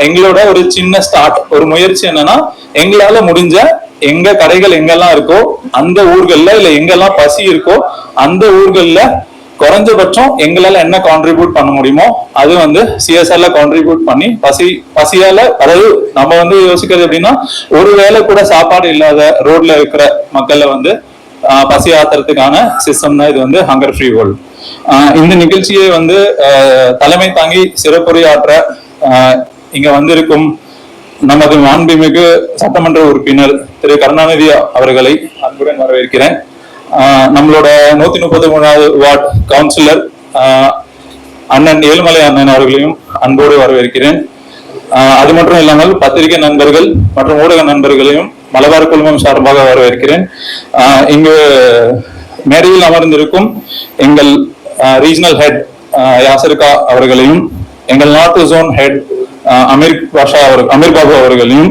எங்களோட ஒரு சின்ன ஸ்டார்ட் ஒரு முயற்சி என்னன்னா எங்களால முடிஞ்ச எங்க கடைகள் எங்கெல்லாம் இருக்கோ அந்த ஊர்கள்ல இல்ல எங்கெல்லாம் பசி இருக்கோ அந்த ஊர்கள்ல குறைஞ்சபட்சம் எங்களால என்ன கான்ட்ரிபியூட் பண்ண முடியுமோ அது வந்து சிஎஸ்ஆர்ல கான்ட்ரிபியூட் பண்ணி பசி பசியால அதாவது நம்ம வந்து யோசிக்கிறது எப்படின்னா ஒரு வேளை கூட சாப்பாடு இல்லாத ரோட்ல இருக்கிற மக்களை வந்து பசி ஆத்துறதுக்கான சிஸ்டம் தான் இது வந்து ஹங்கர் ஃப்ரீ வேர்ல்ட் இந்த நிகழ்ச்சியை வந்து தலைமை தாங்கி சிறப்புரையாற்ற இங்க வந்திருக்கும் நமது மாண்புமிகு சட்டமன்ற உறுப்பினர் திரு கருணாநிதி அவர்களை அன்புடன் வரவேற்கிறேன். நம்மளோட நூத்தி முப்பத்தி மூணாவது வார்ட் கவுன்சிலர் அண்ணன் ஏழுமலை அண்ணன் அவர்களையும் அன்போடு வரவேற்கிறேன். அது மட்டும் இல்லாமல் பத்திரிகை நண்பர்கள் மற்றும் ஊடக நண்பர்களையும் மலபார் குழுமம் சார்பாக வரவேற்கிறேன். இங்கு மேடையில் அமர்ந்திருக்கும் எங்கள் ரீஜனல் ஹெட் யாசர்கா அவர்களையும் எங்கள் நாட்டு ஜோன் ஹெட் அமீர் பாஷா அவர்கள் அமீர் பாபு அவர்களையும்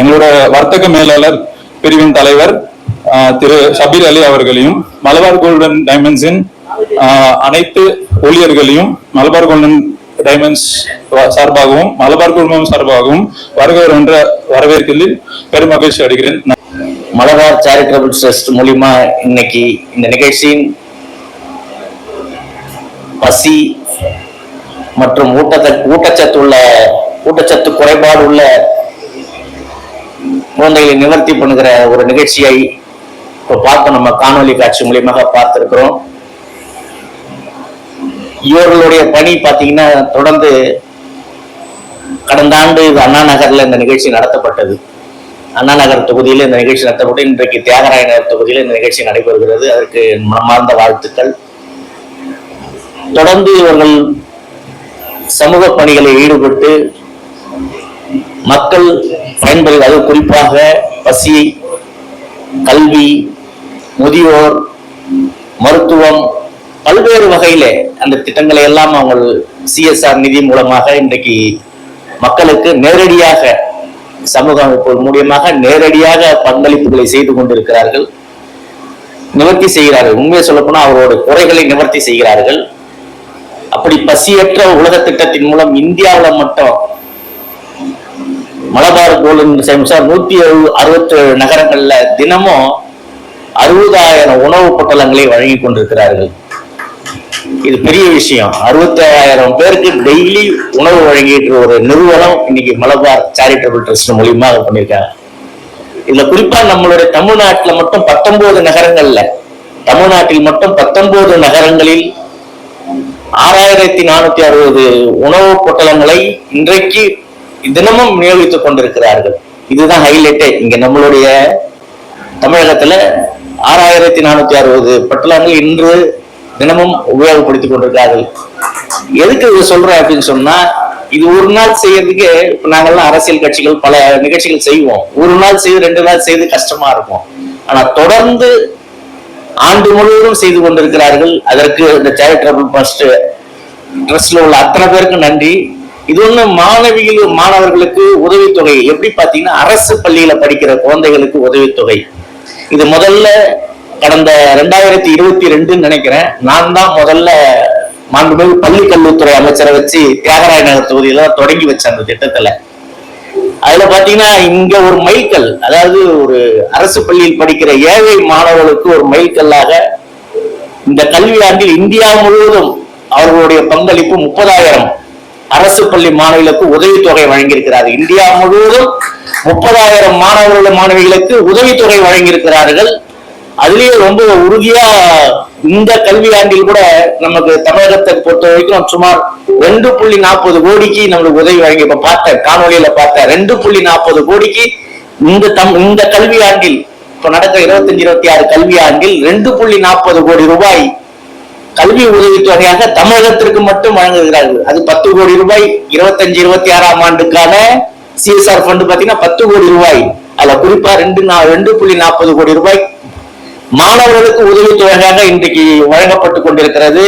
எங்களோட வர்த்தக மேலாளர் பிரிவின் தலைவர் திரு ஷபீர் அலி அவர்களையும் மலபார் கோல்டன் டைமண்ட்ஸின் அனைத்து ஊழியர்களையும் மலபார் கோல்டன் டைமண்ட்ஸ் சார்பாகவும் மலபார் குழுமம் சார்பாகவும் வருகிறவர் என்ற வரவேற்கில் பெரும் மகிழ்ச்சி அடைகிறேன். மலபார் சேரிட்டபிள் ட்ரஸ்ட் மூலியமா இன்னைக்கு இந்த நிகழ்ச்சியின் பசி மற்றும் ஊட்டத்த ஊட்டச்சத்து உள்ள ஊட்டச்சத்து குறைபாடு உள்ள குழந்தைகளை நிவர்த்தி பண்ணுகிற ஒரு நிகழ்ச்சியை இப்போ பார்க்க நம்ம காணொலி காட்சி மூலியமாக பார்த்திருக்கிறோம். இவர்களுடைய பணி பார்த்தீங்கன்னா தொடர்ந்து கடந்த ஆண்டு இது அண்ணா நகரில் இந்த நிகழ்ச்சி நடத்தப்பட்டது. அண்ணா நகர் தொகுதியில் இந்த நிகழ்ச்சி நடத்தப்பட்டு இன்றைக்கு தியாகராய நகர் தொகுதியில் இந்த நிகழ்ச்சி நடைபெறுகிறது. அதற்கு மனமார்ந்த வாழ்த்துக்கள். தொடர்ந்து இவர்கள் சமூக பணிகளில் ஈடுபட்டு மக்கள் பயன்பெறு அது குறிப்பாக பசி கல்வி முதியோர் மருத்துவம் பல்வேறு வகையில அந்த திட்டங்களை எல்லாம் அவங்க சிஎஸ்ஆர் நிதி மூலமாக இன்றைக்கு மக்களுக்கு நேரடியாக சமூக அமைப்பு மூலியமாக நேரடியாக பங்களிப்புகளை செய்து கொண்டிருக்கிறார்கள். நிவர்த்தி செய்கிறார்கள். உண்மையை சொல்லப்போனால் அவரோட குறைகளை நிவர்த்தி செய்கிறார்கள். அப்படி பசியற்ற உலக திட்டத்தின் மூலம் இந்தியாவில் மட்டும் மலபார் கோலின் நூத்தி அறுபத்தி ஏழு நகரங்கள்ல தினமும் அறுபதாயிரம் உணவு பொட்டலங்களை வழங்கி கொண்டிருக்கிறார்கள். இது பெரிய விஷயம். அறுபத்தாயிரம் பேருக்கு டெய்லி உணவு வழங்கிட்டு ஒரு நிறுவனம் இன்னைக்கு மலபார் சேரிட்டபிள் ட்ரஸ்ட் மூலியமா பண்ணியிருக்காங்க. இதுல குறிப்பா நம்மளுடைய தமிழ்நாட்டில் மட்டும் பத்தொன்பது நகரங்கள்ல தமிழ்நாட்டில் மட்டும் பத்தொன்பது நகரங்களில் ஆறாயிரத்தி நானூத்தி அறுபது உணவு பொட்டலங்களை இன்றைக்கு தினமும் விநியோகித்துக் கொண்டிருக்கிறார்கள். இதுதான் ஹைலைட்டே இங்க நம்மளுடைய தமிழகத்துல ஆறாயிரத்தி நானூத்தி அறுபது பொட்டலங்கள் இன்று தினமும் உபயோகப்படுத்திக் கொண்டிருக்கிறார்கள். எதுக்கு இது சொல்றேன் அப்படின்னு சொன்னா இது ஒரு நாள் செய்யறதுக்கு இப்ப நாங்கெல்லாம் அரசியல் கட்சிகள் பல நிகழ்ச்சிகள் செய்வோம். ஒரு நாள் செய்து ரெண்டு நாள் செய்து கஷ்டமா இருக்கும். ஆனா தொடர்ந்து ஆண்டு முழுவதும் செய்து கொண்டிருக்கிறார்கள். அதற்கு இந்த சேரிட்டபிள் ஃபர்ஸ்ட் ட்ரஸ்ட்ல உள்ள அத்தனை பேருக்கு நன்றி. இது ஒண்ணு மாணவிகள் மாணவர்களுக்கு உதவித்தொகை. எப்படி பாத்தீங்கன்னா அரசு பள்ளியில படிக்கிற குழந்தைகளுக்கு உதவித்தொகை. இது முதல்ல கடந்த ரெண்டாயிரத்தி இருபத்தி ரெண்டுன்னு நினைக்கிறேன். நான் தான் முதல்ல மாண்புமிகு பள்ளி கல்வித்துறை அமைச்சரை வச்சு தியாகராய நகர் தொகுதியில தொடங்கி வச்சேன் அந்த திட்டத்துல. அதுல பாத்தீங்கன்னா இங்க ஒரு மைல்கல் அதாவது ஒரு அரசு பள்ளியில் படிக்கிற ஏழை மாணவர்களுக்கு ஒரு மைல்கல்லாக இந்த கல்வியாண்டில் இந்தியா முழுவதும் அவர்களுடைய பங்களிப்பு முப்பதாயிரம் அரசு பள்ளி மாணவிகளுக்கு உதவித்தொகை வழங்கியிருக்கிறார் இந்தியா முழுவதும் முப்பதாயிரம் மாணவர்கள் மாணவிகளுக்கு உதவித்தொகை வழங்கியிருக்கிறார்கள். அதுலயே ரொம்ப உறுதியா இந்த கல்வியாண்டில் கூட நமக்கு தமிழகத்தை பொறுத்த வரைக்கும் சுமார் ரெண்டு புள்ளி நாற்பது கோடிக்கு நம்மளுக்கு உதவி வழங்கி இப்ப பார்த்தேன் காணொலியில பார்த்தேன் ரெண்டு புள்ளி நாற்பது கோடிக்கு இந்த தம் இந்த கல்வியாண்டில் இப்ப நடக்கிற இருபத்தஞ்சு இருபத்தி ஆறு கல்வியாண்டில் ரெண்டு புள்ளி நாற்பது கோடி ரூபாய் கல்வி உதவித்தொகையாக தமிழகத்திற்கு மட்டும் வழங்குகிறார்கள். அது பத்து கோடி ரூபாய். இருபத்தஞ்சு இருபத்தி ஆறாம் ஆண்டுக்கான சிஎஸ்ஆர் ஃபண்ட் பாத்தீங்கன்னா பத்து கோடி ரூபாய். அதுல குறிப்பா ரெண்டு நா- ரெண்டு புள்ளி நாற்பது கோடி ரூபாய் மாணவர்களுக்கு உதவித்தொகையாக இன்றைக்கு வழங்கப்பட்டு கொண்டிருக்கிறது.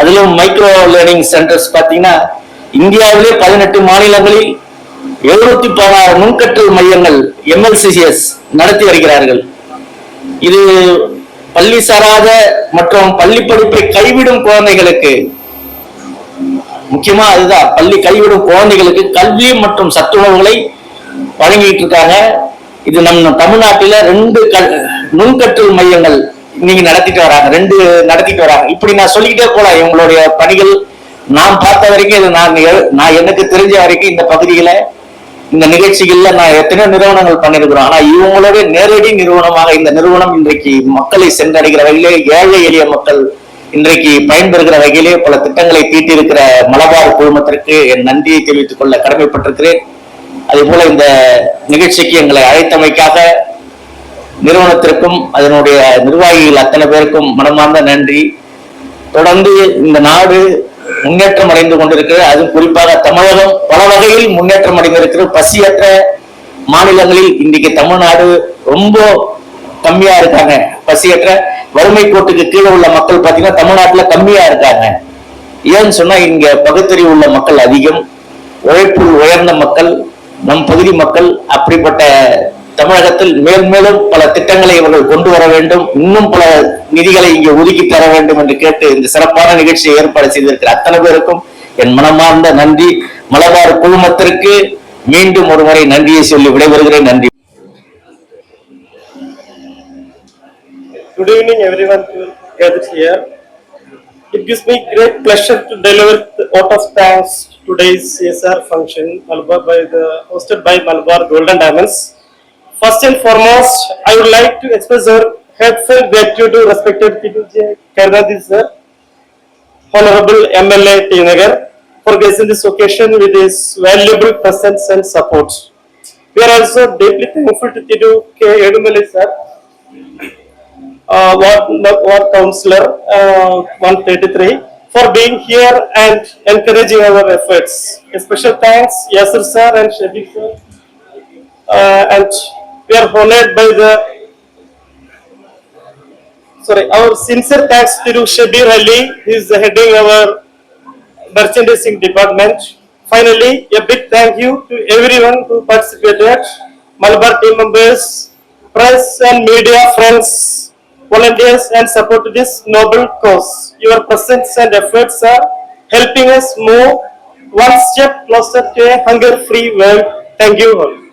அதிலும் மைக்ரோ லேர்னிங் சென்டர்ஸ் பார்த்தீங்கன்னா இந்தியாவிலே பதினெட்டு மாநிலங்களில் எழுநூத்தி பதினாறு நுண்கற்றல் மையங்கள் எம்எல்சிசிஎஸ் நடத்தி வருகிறார்கள். இது பள்ளி சாராத மற்றும் பள்ளி படிப்பை கைவிடும் குழந்தைகளுக்கு முக்கியமா அதுதான் பள்ளி கைவிடும் குழந்தைகளுக்கு கல்வி மற்றும் சத்துணவுகளை வழங்கிட்டு இருக்காங்க. இது நம்ம தமிழ்நாட்டில ரெண்டு நுண்கற்றல் மையங்கள் நீங்க நடத்திட்டு வராங்க. ரெண்டு நடத்திட்டு வராங்க. இப்படி நான் சொல்லிக்கிட்டே போலாம். இவங்களுடைய பணிகள் நான் பார்த்த வரைக்கும் இது நான் நான் எனக்கு தெரிஞ்ச வரைக்கும் இந்த பகுதியில இந்த நிகழ்ச்சிகள்ல நான் எத்தனையோ நிறுவனங்கள் பண்ணிருக்கிறோம். ஆனா இவங்களோட நேரடி நிறுவனமாக இந்த நிறுவனம் இன்றைக்கு மக்களை சென்றடைகிற வகையிலே ஏழை எளிய மக்கள் இன்றைக்கு பயன்பெறுகிற வகையிலே பல திட்டங்களை தீட்டியிருக்கிற மலபார் குழுமத்திற்கு என் நன்றியை தெரிவித்துக் கொள்ள கடமைப்பட்டிருக்கிறேன். அதே போல இந்த நிகழ்ச்சிக்கு எங்களை அழைத்தமைக்காக நிறுவனத்திற்கும் அதனுடைய நிர்வாகிகள் அத்தனை பேருக்கும் மனமார்ந்த நன்றி. தொடர்ந்து இந்த நாடு முன்னேற்றம் அடைந்து கொண்டிருக்கிறது. அது குறிப்பாக தமிழகம் பல வகையில் முன்னேற்றம் அடைந்திருக்கிறது. பசியற்ற மாநிலங்களில் இன்றைக்கு தமிழ்நாடு ரொம்ப கம்மியா இருக்காங்க. பசியற்ற வறுமை கோட்டுக்கு கீழே உள்ள மக்கள் பார்த்தீங்கன்னா தமிழ்நாட்டுல கம்மியா இருக்காங்க. ஏன்னு சொன்னா இங்க பகுத்தறிவு உள்ள மக்கள் அதிகம். உழைப்பு உயர்ந்த மக்கள் நம் பகுதி மக்கள் அப்படிப்பட்ட தமிழகத்தில் மேன்மேலும் பல திட்டங்களை இவர்கள் கொண்டு வர வேண்டும். இன்னும் பல நிதிகளை இங்கே ஒதுக்கி தர வேண்டும் என்று கேட்டு இந்த சிறப்பான நிகழ்ச்சியை ஏற்பாடு செய்திருக்கிற அத்தனை பேருக்கும் என் மனமார்ந்த நன்றி. மலபார் குழுமத்திற்கு மீண்டும் ஒருமுறை நன்றியை சொல்லி விடைபெறுகிறேன். நன்றி. Good evening, everyone. Who gathered here. It gives me great pleasure to deliver the vote of thanks today's CSR function Malabar by the, hosted by Malabar Golden Diamonds. First and foremost, I would like to express our heartfelt gratitude to respected P2J Karnadhi sir, Honorable MLA T. Nagar, for gracing this occasion with his valuable presence and support. We are also deeply thankful to Tidu K. Edumale sir, uh, ward, councillor, uh, one thirty-three, for being here and encouraging our efforts. A special thanks, Yasir sir and Shafiq sir. Uh, and we are honored by the, sorry, our sincere thanks to Shabir Ali, who is heading our merchandising department. Finally, a big thank you to everyone who participated, Malabar team members, press and media friends, volunteers and support to this noble cause. Your presence and efforts are helping us move one step closer to a hunger-free world. Thank you all.